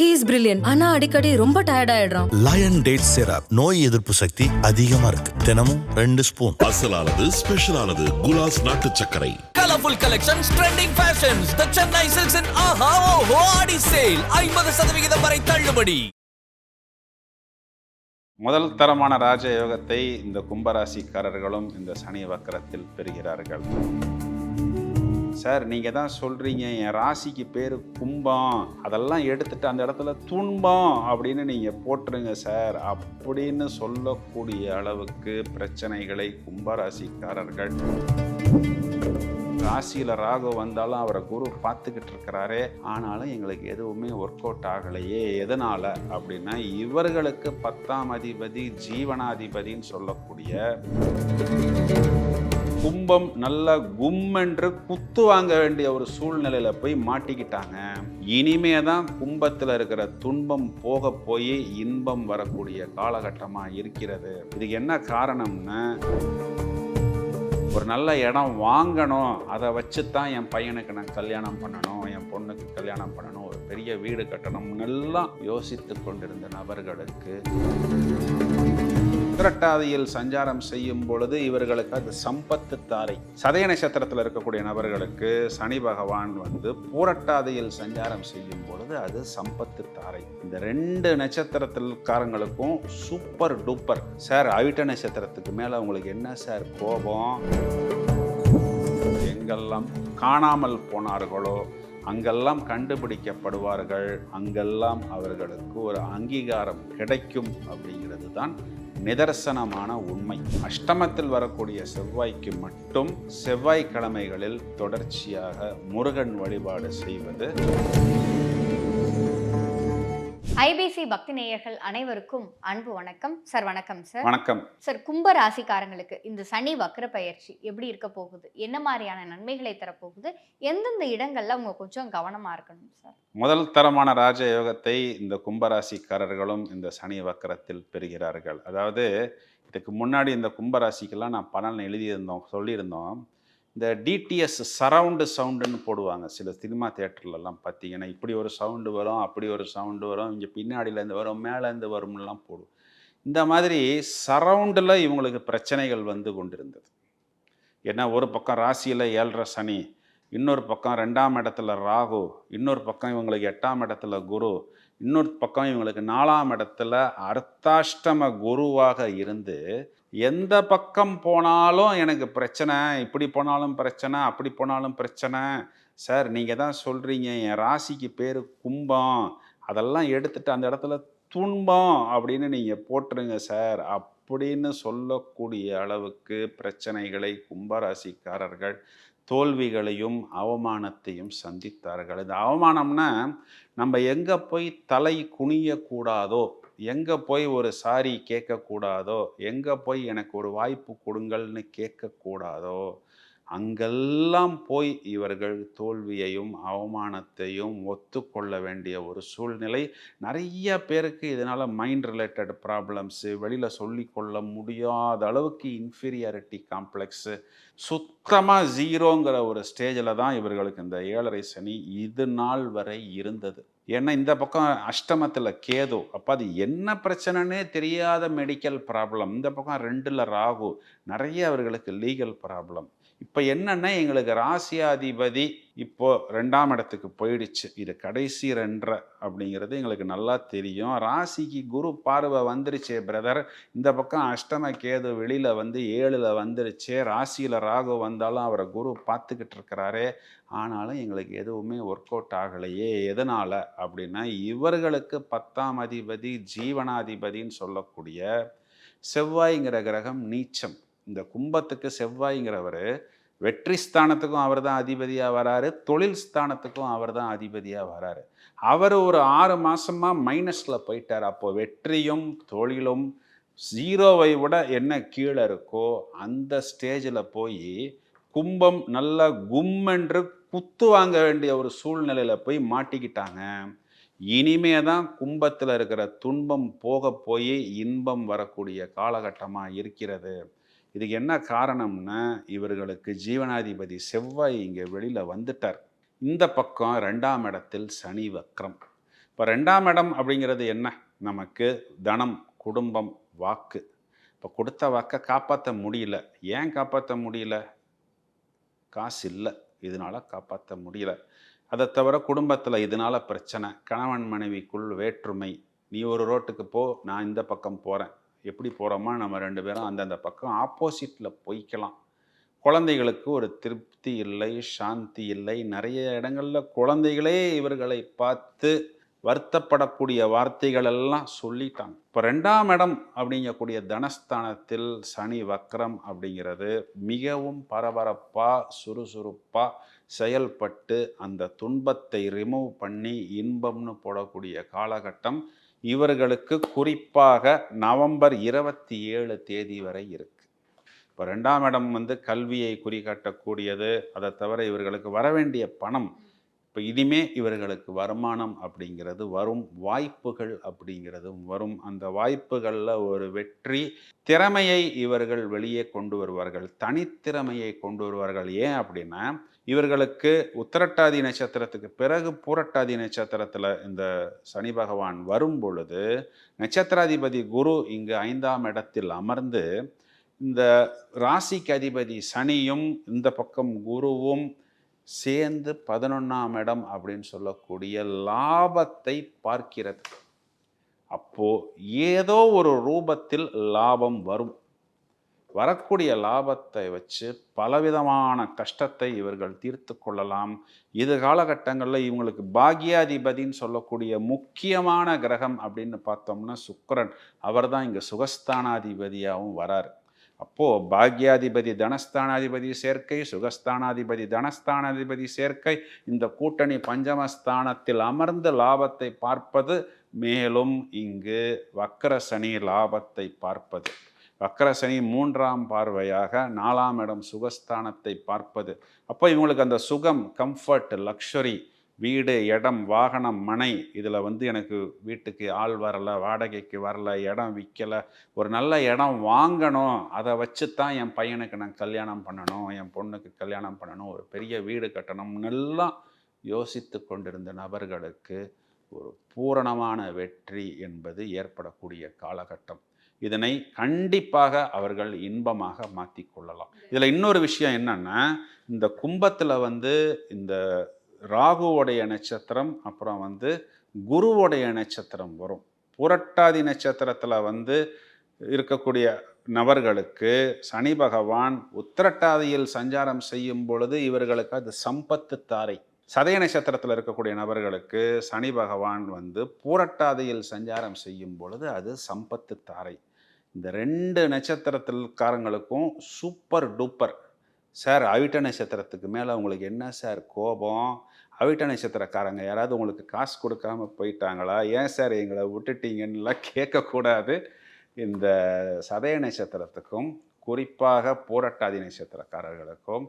He is brilliant ஆனா அடிக்கடி ரொம்ப டயர்ட் ஆயிடுறான். லயன் டேட் சிரப் நோய் எதிர்ப்பு சக்தி அதிகமா இருக்கு. தினமும் ரெண்டு ஸ்பூன் அசலானது ஸ்பெஷலானது குலாஸ் நாட்டு சர்க்கரை. Colorful collections, trending fashions. The Chennai Silks and Aha Oho Adi Sale. ஐம்பது சதவிகிதம் வரை தள்ளுபடி. முதல் தரமான ராஜயோகத்தை இந்த கும்பராசிக்காரர்களும் இந்த சனி வக்கரத்தில் பெறுகிறார்கள். சார் நீங்கள் தான் சொல்கிறீங்க என் ராசிக்கு பேர் கும்பம். அதெல்லாம் எடுத்துட்டு அந்த இடத்துல துன்பம் அப்படின்னு நீங்கள் போட்டுருங்க சார். அப்படின்னு சொல்லக்கூடிய அளவுக்கு பிரச்சனைகளை கும்பராசிக்காரர்கள். ராசியில் ராகு வந்தாலும் அவரை குரு பார்த்துக்கிட்டு இருக்கிறாரே. ஆனாலும் எங்களுக்கு எதுவுமே ஒர்க் அவுட் ஆகலையே. எதனால்? அப்படின்னா இவர்களுக்கு பத்தாம் அதிபதி ஜீவனாதிபதின்னு சொல்லக்கூடிய கும்பம் நல்ல கும்மென்று குத்து வாங்க வேண்டிய ஒரு சூழ்நிலையில் போய் மாட்டிக்கிட்டாங்க. இனிமே தான் கும்பத்தில் இருக்கிற துன்பம் போக போய் இன்பம் வரக்கூடிய காலகட்டமாக இருக்கிறது. இதுக்கு என்ன காரணம்னா? ஒரு நல்ல இடம் வாங்கணும். அதை வச்சு தான் என் பையனுக்கு நான் கல்யாணம் பண்ணணும். என் பொண்ணுக்கு கல்யாணம் பண்ணணும். ஒரு பெரிய வீடு கட்டணும் எல்லாம் யோசித்து கொண்டிருந்த நபர்களுக்கு உத்திரட்டாதியில் சஞ்சாரம் செய்யும் பொழுது இவர்களுக்கு அது சம்பத்து தாரை. சதய நட்சத்திரத்தில் இருக்கக்கூடிய நபர்களுக்கு சனி பகவான் வந்து பூரட்டாதியில் சஞ்சாரம் செய்யும் பொழுது அது சம்பத்து தாரை. இந்த ரெண்டு நட்சத்திரத்தில்காரங்களுக்கும் சூப்பர் டூப்பர். சார் அவிட்ட நட்சத்திரத்துக்கு மேலே உங்களுக்கு என்ன சார் கோபம்? எங்கெல்லாம் காணாமல் போனார்களோ அங்கெல்லாம் கண்டுபிடிக்கப்படுவார்கள் அங்கெல்லாம் அவர்களுக்கு ஒரு அங்கீகாரம் கிடைக்கும் அப்படிங்கிறது தான் நிதர்சனமான உண்மை. அஷ்டமத்தில் வரக்கூடிய செவ்வாய்க்கு மட்டும் செவ்வாய்க்கிழமைகளில் தொடர்ச்சியாக முருகன் வழிபாடு செய்வது ஐபிசி பக்தி நேயர்கள் அனைவருக்கும் அன்பு வணக்கம். சார் வணக்கம் சார். வணக்கம். சார் கும்ப ராசிக்காரங்களுக்கு இந்த சனி வக்ர பயிற்சி எப்படி இருக்க போகுது? என்ன மாதிரியான நன்மைகளை தரப்போகுது? எந்தெந்த இடங்கள்ல அவங்க கொஞ்சம் கவனமா இருக்கணும் சார்? முதல் தரமான ராஜயோகத்தை இந்த கும்பராசிக்காரர்களும் இந்த சனி வக்கரத்தில் பெறுகிறார்கள். அதாவது இதுக்கு முன்னாடி இந்த கும்பராசிக்கெல்லாம் நான் பலன் எழுதியிருந்தோம் சொல்லியிருந்தோம். இந்த டிடிஎஸ் சரவுண்டு சவுண்டுன்னு போடுவாங்க. சில சினிமா தேட்டர்லலாம் பார்த்தீங்கன்னா இப்படி ஒரு சவுண்டு வரும் அப்படி ஒரு சவுண்டு வரும் இங்கே பின்னாடியிலேருந்து வரும் மேலேருந்து வரும்லாம் போடும் இந்த மாதிரி சரவுண்டில் இவங்களுக்கு பிரச்சனைகள் வந்து கொண்டிருந்தது. ஏன்னா ஒரு பக்கம் ராசியில் ஏழரை சனி இன்னொரு பக்கம் ரெண்டாம் இடத்துல ராகு இன்னொரு பக்கம் இவங்களுக்கு எட்டாம் இடத்துல குரு இன்னொரு பக்கம் இவங்களுக்கு நாலாம் இடத்துல அர்த்தாஷ்டம குருவாக இருந்து எந்த பக்கம் போனாலும் எனக்கு பிரச்சனை இப்படி போனாலும் பிரச்சனை அப்படி போனாலும் பிரச்சனை. சார் நீங்கள் தான் சொல்கிறீங்க என் ராசிக்கு பேர் கும்பம். அதெல்லாம் எடுத்துட்டு அந்த இடத்துல துன்பம் அப்படின்னு நீங்கள் போட்டுருங்க சார். அப்படின்னு சொல்லக்கூடிய அளவுக்கு பிரச்சனைகளை கும்பராசிக்காரர்கள் தோல்விகளையும் அவமானத்தையும் சந்தித்தார்கள். இந்த அவமானம்னா நம்ம எங்கே போய் தலை குனியக்கூடாதோ எங்கே போய் ஒரு சாரி கேட்கக்கூடாதோ? எங்கே போய் எனக்கு ஒரு வாய்ப்பு கொடுங்கள்னு கேட்கக்கூடாதோ? அங்கெல்லாம் போய் இவர்கள் தோல்வியையும் அவமானத்தையும் ஒத்துக்கொள்ள வேண்டிய ஒரு சூழ்நிலை. நிறைய பேருக்கு இதனால் மைண்ட் ரிலேட்டட் ப்ராப்ளம்ஸு வெளியில் சொல்லிக்கொள்ள முடியாத அளவுக்கு இன்ஃபீரியாரிட்டி காம்ப்ளெக்ஸு சுத்தமாக ஜீரோங்கிற ஒரு ஸ்டேஜில் தான் இவர்களுக்கு இந்த ஏழரை சனி இது நாள் வரை இருந்தது. ஏன்னா இந்த பக்கம் அஷ்டமத்தில் கேது அப்போ அது என்ன பிரச்சனைனே தெரியாத மெடிக்கல் ப்ராப்ளம் இந்த பக்கம் ரெண்டில் ராகு நிறைய அவர்களுக்கு லீகல் ப்ராப்ளம் இப்போ என்னன்னா எங்களுக்கு ராசியாதிபதி இப்போ ரெண்டாம் இடத்துக்கு போயிடுச்சு. இது கடைசி ரெண்டரை அப்படிங்கிறது எங்களுக்கு நல்லா தெரியும். ராசிக்கு குரு பார்வை வந்துருச்சே பிரதர் இந்த பக்கம் அஷ்டம கேது வெளியில் வந்து ஏழில் வந்துருச்சே. ராசியில் ராகு வந்தாலும் அவரை குரு பார்த்துக்கிட்டு இருக்கிறாரே. ஆனாலும் எங்களுக்கு எதுவுமே ஒர்க் அவுட் ஆகலையே. எதனால் அப்படின்னா இவர்களுக்கு பத்தாம் அதிபதி ஜீவனாதிபதின்னு சொல்லக்கூடிய செவ்வாய்ங்கிற கிரகம் நீச்சம். இந்த கும்பத்துக்கு செவ்வாய்ங்கிறவர் வெற்றி ஸ்தானத்துக்கும் அவர் தான் அதிபதியாக வராரு தொழில் ஸ்தானத்துக்கும் அவர் தான் அதிபதியாக வராரு. அவர் ஒரு ஆறு மாதமாக மைனஸில் போயிட்டார். அப்போது வெற்றியும் தொழிலும் ஜீரோவை விட என்ன கீழே இருக்கோ அந்த ஸ்டேஜில் போய் கும்பம் நல்லா கும்மென்று குத்து வாங்க வேண்டிய ஒரு சூழ்நிலையில் போய் மாட்டிக்கிட்டாங்க. இனிமே தான் கும்பத்தில் இருக்கிற துன்பம் போக போய் இன்பம் வரக்கூடிய காலகட்டமாக இருக்கிறது. இதுக்கு என்ன காரணம்னா இவர்களுக்கு ஜீவனாதிபதி செவ்வாய் இங்கே வெளியில் வந்துட்டார். இந்த பக்கம் ரெண்டாம் இடத்தில் சனி வக்ரம். இப்போ ரெண்டாம் இடம் அப்படிங்கிறது என்ன? நமக்கு தனம் குடும்பம் வாக்கு. இப்போ கொடுத்த வாக்கை காப்பாற்ற முடியல. ஏன் காப்பாற்ற முடியல? காசு இல்லை. இதனால காப்பாற்ற முடியல. அதை தவிர குடும்பத்தில் இதனால் பிரச்சனை. கணவன் மனைவிக்குள் வேற்றுமை. நீ ஒரு ரோட்டுக்கு போ நான் இந்த பக்கம் போகிறேன் எப்படி போகிறோமா நம்ம ரெண்டு பேரும் அந்தந்த பக்கம் ஆப்போசிட்டில் போய்க்கலாம். குழந்தைகளுக்கு ஒரு திருப்தி இல்லை சாந்தி இல்லை. நிறைய இடங்களில் குழந்தைகளே இவர்களை பார்த்து வருத்தப்படக்கூடிய வார்த்தைகள் எல்லாம் சொல்லிட்டாங்க. இப்போ ரெண்டாம் இடம் அப்படிங்கக்கூடிய தனஸ்தானத்தில் சனி வக்ரம் அப்படிங்கிறது மிகவும் பரபரப்பாக சுறுசுறுப்பாக செயல்பட்டு அந்த துன்பத்தை ரிமூவ் பண்ணி இன்பம்னு போடக்கூடிய காலகட்டம் இவர்களுக்கு குறிப்பாக நவம்பர் இருபத்தி ஏழு தேதி வரை இருக்கு. இப்போ ரெண்டாம் இடம் வந்து கல்வியை குறிகாட்டக்கூடியது. அதை தவிர இவர்களுக்கு வர வேண்டிய பணம் இப்போ இனிமே இவர்களுக்கு வருமானம் அப்படிங்கிறது வரும் வாய்ப்புகள் அப்படிங்கிறதும் வரும். அந்த வாய்ப்புகளில் ஒரு வெற்றி திறமையை இவர்கள் வெளியே கொண்டு வருவார்கள். தனித்திறமையை கொண்டு வருவார்கள். ஏன் அப்படின்னா இவர்களுக்கு உத்தரட்டாதி நட்சத்திரத்துக்கு பிறகு பூரட்டாதி நட்சத்திரத்தில் இந்த சனி பகவான் வரும் பொழுது நட்சத்திராதிபதி குரு இங்கு ஐந்தாம் இடத்தில் அமர்ந்து இந்த ராசிக்கு அதிபதி சனியும் இந்த பக்கம் குருவும் சேர்ந்து பதினொன்றாம் இடம் அப்படின்னு சொல்லக்கூடிய லாபத்தை பார்க்கிறது. அப்போது ஏதோ ஒரு ரூபத்தில் லாபம் வரும். வரக்கூடிய லாபத்தை வச்சு பலவிதமான கஷ்டத்தை இவர்கள் தீர்த்து கொள்ளலாம். இது காலகட்டங்களில் இவங்களுக்கு பாக்யாதிபதின்னு சொல்லக்கூடிய முக்கியமான கிரகம் அப்படின்னு பார்த்தோம்னா சுக்கரன். அவர் தான் இங்கே சுகஸ்தானாதிபதியாகவும் வரார். அப்போது பாக்யாதிபதி தனஸ்தானாதிபதி சேர்க்கை சுகஸ்தானாதிபதி தனஸ்தானாதிபதி சேர்க்கை. இந்த கூட்டணி பஞ்சமஸ்தானத்தில் அமர்ந்து லாபத்தை பார்ப்பது மேலும் இங்கு வக்கர சனி லாபத்தை பார்ப்பது. வக்கரசனி மூன்றாம் பார்வையாக நாலாம் இடம் சுகஸ்தானத்தை பார்ப்பது. அப்போ இவங்களுக்கு அந்த சுகம் கம்ஃபர்ட் லக்ஷரி வீடு இடம் வாகனம் மனை இதில் வந்து எனக்கு வீட்டுக்கு ஆள் வரல வாடகைக்கு வரல இடம் விற்கலை ஒரு நல்ல இடம் வாங்கணும். அதை வச்சு தான் என் பையனுக்கு நான் கல்யாணம் பண்ணணும் என் பொண்ணுக்கு கல்யாணம் பண்ணணும் ஒரு பெரிய வீடு கட்டணும் எல்லாம் யோசித்து கொண்டிருந்த நபர்களுக்கு ஒரு பூரணமான வெற்றி என்பது ஏற்படக்கூடிய காலகட்டம். இதனை கண்டிப்பாக அவர்கள் இன்பமாக மாற்றி கொள்ளலாம் இதில் இன்னொரு விஷயம் என்னன்னா இந்த கும்பத்தில் வந்து இந்த ராகுவோடைய நட்சத்திரம் அப்புறம் வந்து குருவோடைய நட்சத்திரம் வரும். புரட்டாதி நட்சத்திரத்தில் வந்து இருக்கக்கூடிய நபர்களுக்கு சனி பகவான் உத்திரட்டாதியில் சஞ்சாரம் செய்யும் பொழுது இவர்களுக்கு அது சம்பத்து தாரை. சதய நட்சத்திரத்தில் இருக்கக்கூடிய நபர்களுக்கு சனி பகவான் வந்து பூரட்டாதியில் சஞ்சாரம் செய்யும் பொழுது அது சம்பத்து தாரை. இந்த ரெண்டு நட்சத்திரத்தில்காரங்களுக்கும் சூப்பர் டூப்பர் சார் அவிட்ட நட்சத்திரத்துக்கு மேலே உங்களுக்கு என்ன சார் கோபம்? அவிட்ட நட்சத்திரக்காரங்க யாராவது உங்களுக்கு காசு கொடுக்காம போயிட்டாங்களா? ஏன் சார் எங்களை விட்டுட்டீங்கன்னுலாம் கேட்கக்கூடாது. இந்த சதய நட்சத்திரத்துக்கும் குறிப்பாக போராட்டாதி நட்சத்திரக்காரர்களுக்கும்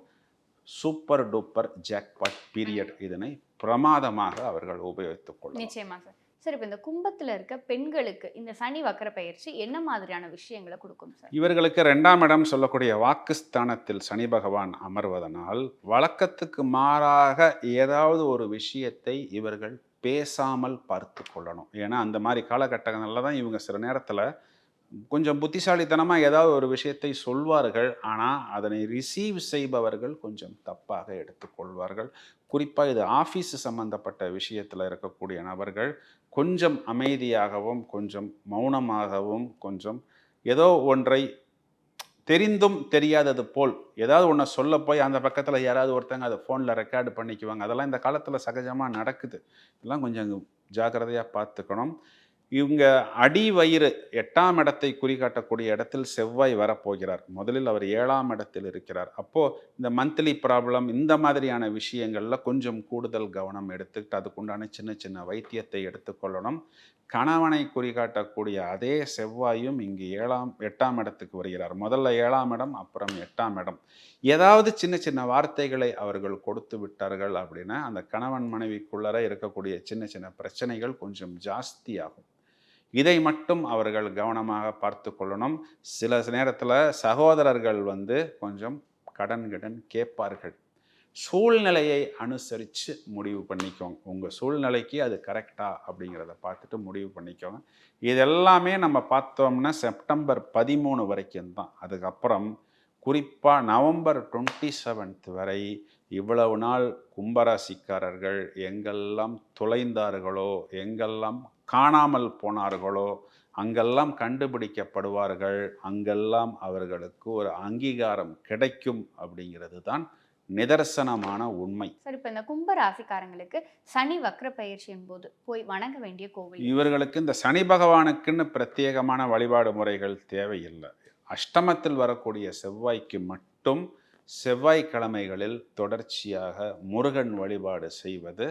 சூப்பர் டூப்பர் ஜாக்பாட் பீரியட் இதனை பிரமாதமாக அவர்கள் உபயோகித்துக் கொள்ளும் நிச்சயமா சார் சார் இப்போ இந்த கும்பத்தில் இருக்க பெண்களுக்கு இந்த சனி வக்கர பயிற்சி என்ன மாதிரியான விஷயங்களை கொடுக்கும் சார்? இவர்களுக்கு ரெண்டாம் இடம் சொல்லக்கூடிய வாக்குஸ்தானத்தில் சனி பகவான் அமர்வதனால் வழக்கத்துக்கு மாறாக ஏதாவது ஒரு விஷயத்தை இவர்கள் பேசாமல் பார்த்து கொள்ளணும். ஏன்னா அந்த மாதிரி காலகட்டங்களில் தான் இவங்க சில நேரத்தில் கொஞ்சம் புத்திசாலித்தனமாக ஏதாவது ஒரு விஷயத்தை சொல்வார்கள். ஆனால் அதனை ரிசீவ் செய்பவர்கள் கொஞ்சம் தப்பாக எடுத்துக்கொள்வார்கள் குறிப்பாக இது ஆஃபீஸ் சம்பந்தப்பட்ட விஷயத்தில் இருக்கக்கூடிய நபர்கள் கொஞ்சம் அமைதியாகவும் கொஞ்சம் மௌனமாகவும் கொஞ்சம் ஏதோ ஒன்றை தெரிந்தும் தெரியாதது போல் ஏதாவது ஒன்றை சொல்ல போய் அந்த பக்கத்தில் யாராவது ஒருத்தங்க அதை ஃபோனில் ரெக்கார்டு பண்ணிக்குவாங்க. அதெல்லாம் இந்த காலத்தில் சகஜமாக நடக்குது. இதெல்லாம் கொஞ்சம் ஜாக்கிரதையாக பார்த்துக்கணும். இவங்க அடி வயிறு எட்டாம் இடத்தை குறிகாட்டக்கூடிய இடத்தில் செவ்வாய் வரப்போகிறார். முதலில் அவர் ஏழாம் இடத்தில் இருக்கிறார். அப்போது இந்த மந்த்லி ப்ராப்ளம் இந்த மாதிரியான விஷயங்களில் கொஞ்சம் கூடுதல் கவனம் எடுத்துக்கிட்டு அதுக்குண்டான சின்ன சின்ன வைத்தியத்தை எடுத்துக்கொள்ளணும். கணவனை குறிகாட்டக்கூடிய அதே செவ்வாயும் இங்கு ஏழாம் எட்டாம் இடத்துக்கு வருகிறார். முதல்ல ஏழாம் இடம் அப்புறம் எட்டாம் இடம். ஏதாவது சின்ன சின்ன வார்த்தைகளை அவர்கள் கொடுத்து விட்டார்கள் அப்படின்னா அந்த கணவன் மனைவிக்குள்ளர இருக்கக்கூடிய சின்ன சின்ன பிரச்சனைகள் கொஞ்சம் ஜாஸ்தியாகும். இதை மட்டும் அவர்கள் கவனமாக பார்த்து கொள்ளணும். சில நேரத்தில் சகோதரர்கள் வந்து கொஞ்சம் கடன் கடன் கேட்பார்கள். சூழ்நிலையை அனுசரித்து முடிவு பண்ணிக்கோங்க. உங்கள் சூழ்நிலைக்கு அது கரெக்டா அப்படிங்கிறத பார்த்துட்டு முடிவு பண்ணிக்கோங்க. இது எல்லாமே நம்ம பார்த்தோம்னா செப்டம்பர் பதிமூணு வரைக்கும் தான். அதுக்கப்புறம் குறிப்பாக நவம்பர் டுவெண்ட்டி செவன்த் வரை இவ்வளவு நாள் கும்பராசிக்காரர்கள் எங்கெல்லாம் தொலைந்தார்களோ எங்கெல்லாம் காணாமல் போனார்களோ அங்கெல்லாம் கண்டுபிடிக்கப்படுவார்கள் அங்கெல்லாம் அவர்களுக்கு ஒரு அங்கீகாரம் கிடைக்கும் அப்படிங்கிறது தான் நிதர்சனமான உண்மை. சார் இப்போ இந்த கும்ப ராசிக்காரங்களுக்கு சனி வக்ர பயிற்சியின் போது போய் வணங்க வேண்டிய கோவில். இவர்களுக்கு இந்த சனி பகவானுக்குன்னு பிரத்யேகமான வழிபாடு முறைகள் தேவையில்லை. அஷ்டமத்தில் வரக்கூடிய செவ்வாய்க்கு மட்டும் செவ்வாய்க்கிழமைகளில் தொடர்ச்சியாக முருகன் வழிபாடு செய்வது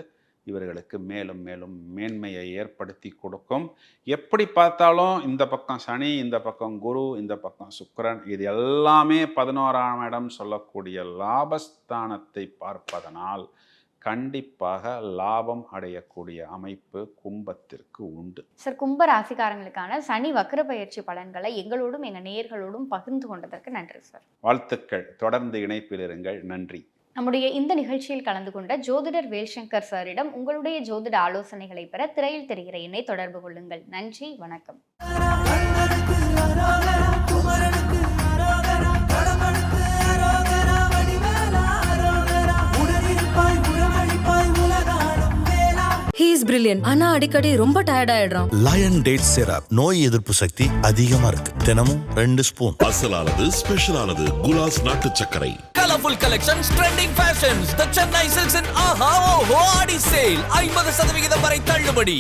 இவர்களுக்கு மேலும் மேலும் மேன்மையை ஏற்படுத்தி கொடுக்கும். எப்படி பார்த்தாலும் இந்த பக்கம் சனி இந்த பக்கம் குரு இந்த பக்கம் சுக்கரன் இது எல்லாமே பதினோராம் இடம் சொல்லக்கூடிய லாபஸ்தானத்தை பார்ப்பதனால் கண்டிப்பாக லாபம் அடையக்கூடிய அமைப்பு கும்பத்திற்கு உண்டு. சார் கும்ப ராசிக்காரங்களுக்கான சனி வக்ர பயிற்சி பலன்களை எங்களோடும் எங்கள் நேயர்களோடும் பகிர்ந்து கொண்டதற்கு நன்றி சார். வாழ்த்துக்கள். தொடர்ந்து இணைப்பில் இருங்கள். நன்றி. நம்முடைய இந்த நிகழ்ச்சியில் கலந்து கொண்ட ஜோதிடர் வேல்சங்கர் சாரிடம் உங்களுடைய ஜோதிட ஆலோசனைகளை பெற திரையில் தெரிகிற எண்ணை தொடர்பு கொள்ளுங்கள். நன்றி. வணக்கம். இஸ் பிரில்லியன்ட் ஆனா அடிக்கடி ரொம்ப டயர்ட் ஆயிடுறான் லயன் டேட் சிரப் நோய் எதிர்ப்பு சக்தி அதிகமா இருக்கு. தினமும் ரெண்டு ஸ்பூன் அசலானது ஸ்பெஷலானது குலாஸ் நாட்டு சர்க்கரை. Colourful collections trending fashions the Chennai silks ஆஹா ஓஹோ ஆடி சேல் ஐம்பது சதவிகிதம் வரை தள்ளுபடி.